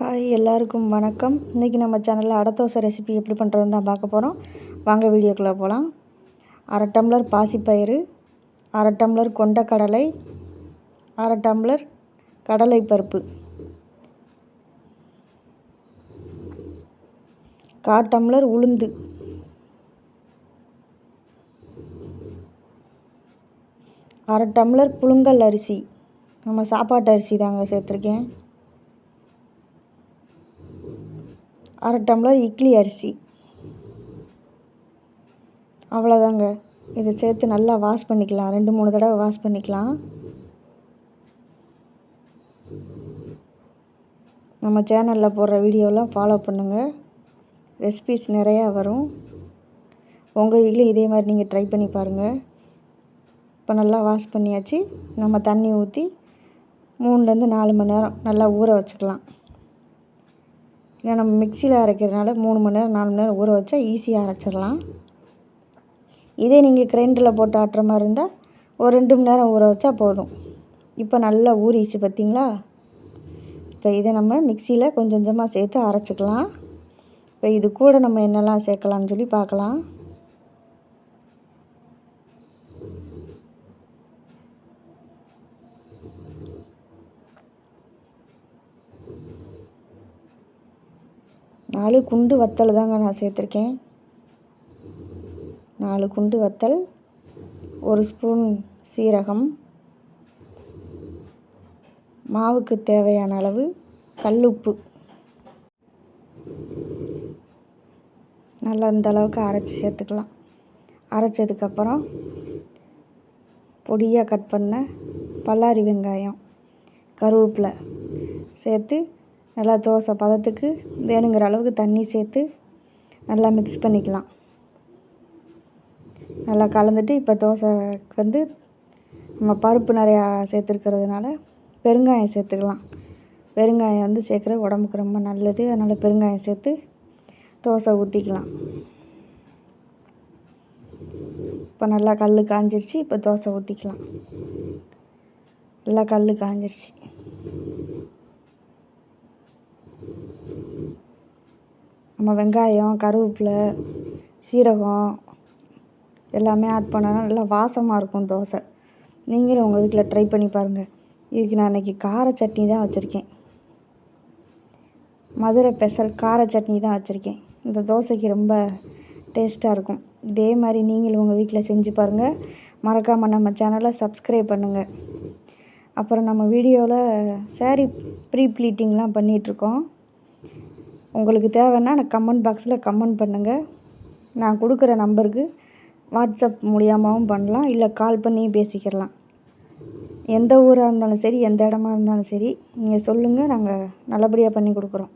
Hi எல்லாருக்கும் வணக்கம். இன்றைக்கி நம்ம சேனலில் அடை ரெசிபி எப்படி பண்ணுறதுன்னு தான் பார்க்க போகிறோம் வாங்க வீடியோக்குள்ளே போகலாம் அரை டம்ளர் பாசிப்பயிறு அரை டம்ளர் கொண்டக்கடலை அரை டம்ளர் கடலை பருப்பு கால் டம்ளர் உளுந்து. அரை டம்ளர் புழுங்கல் அரிசி. நம்ம சாப்பாட்டு அரிசி தாங்க சேர்த்துருக்கேன். அரை டம்ளர் இட்லி அரிசி. அவ்வளோதாங்க. இதை சேர்த்து நல்லா வாஷ் பண்ணிக்கலாம். ரெண்டு மூணு தடவை வாஷ் பண்ணிக்கலாம். நம்ம சேனலில் போடுற வீடியோலாம் ஃபாலோ பண்ணுங்கள் ரெசிபிஸ் நிறையா வரும். உங்கள் வீட்லேயும் இதே மாதிரி நீங்கள் ட்ரை பண்ணி பாருங்கள் இப்போ நல்லா வாஷ் பண்ணியாச்சு. நம்ம தண்ணி ஊற்றி மூணுலேருந்து நாலு மணி நேரம் நல்லா ஊற வச்சுக்கலாம். ஏன்னா நம்ம மிக்சியில் அரைக்கிறதுனால மூணு மணி நேரம் நாலு மணி நேரம் ஊற வச்சா ஈஸியாக அரைச்சிடலாம். இதே நீங்கள் கிரைண்டரில் போட்டு ஆட்டுற மாதிரி இருந்தால் ஒரு ரெண்டு மணி நேரம் ஊற வச்சா போதும். இப்போ நல்லா ஊறிச்சு பார்த்திங்களா இப்போ இதை நம்ம மிக்சியில் கொஞ்சம் கொஞ்சமாக சேர்த்து அரைச்சிக்கலாம். இப்போ இது கூட நம்ம என்னெல்லாம் சேர்க்கலான்னு சொல்லி பார்க்கலாம். நாலு குண்டு வத்தல் தாங்க நான் சேர்த்துருக்கேன். நாலு குண்டு வத்தல் ஒரு ஸ்பூன் சீரகம் மாவுக்கு தேவையான அளவு கல்லுப்பு நல்லா இந்த அளவுக்கு அரைச்சி சேர்த்துக்கலாம். அரைச்சதுக்கப்புறம் பொடியாக கட் பண்ண பல்லாரி வெங்காயம் கருவேப்பிலை சேர்த்து நல்லா தோசை பதத்துக்கு வேணுங்கிற அளவுக்கு தண்ணி சேர்த்து நல்லா மிக்ஸ் பண்ணிக்கலாம். நல்லா கலந்துட்டு இப்போ தோசைக்கு வந்து நம்ம பருப்பு நிறையா சேர்த்துருக்கிறதுனால பெருங்காயம் சேர்த்துக்கலாம். பெருங்காயம் வந்து சேர்க்குற உடம்புக்கு ரொம்ப நல்லது. அதனால் பெருங்காயம் சேர்த்து தோசை ஊற்றிக்கலாம் இப்போ நல்லா கல் காஞ்சிருச்சு. இப்போ தோசை ஊற்றிக்கலாம் நல்லா கல் காஞ்சிருச்சு. நம்ம வெங்காயம் கருவேப்பிலை சீரகம் எல்லாமே ஆட் பண்ணோன்னா நல்லா வாசமாக இருக்கும் தோசை. நீங்களும் உங்கள் வீட்டில் ட்ரை பண்ணி பாருங்கள் இதுக்கு நான் இன்றைக்கி கார சட்னி தான் வச்சுருக்கேன். மதுரை ஸ்பெஷல் கார சட்னி தான் வச்சுருக்கேன். இந்த தோசைக்கு ரொம்ப டேஸ்ட்டாக இருக்கும். இதே மாதிரி நீங்களும் உங்கள் வீட்டில் செஞ்சு பாருங்கள் மறக்காமல் நம்ம சேனலை சப்ஸ்கிரைப் பண்ணுங்கள் அப்புறம் நம்ம வீடியோவில் சேரீ ப்ரீ ப்ளீட்டிங்லாம் பண்ணிகிட்ருக்கோம் உங்களுக்கு தேவைன்னா எனக்கு கமெண்ட் பாக்ஸில் கமெண்ட் பண்ணுங்கள் நான் கொடுக்குற நம்பருக்கு வாட்ஸ்அப் மூலியமாகவும் பண்ணலாம் இல்லை கால் பண்ணி பேசிக்கிடலாம் எந்த ஊராக இருந்தாலும் சரி எந்த இடமா இருந்தாலும் சரி நீங்கள் சொல்லுங்கள் நாங்கள் நல்லபடியாக பண்ணி கொடுக்குறோம்.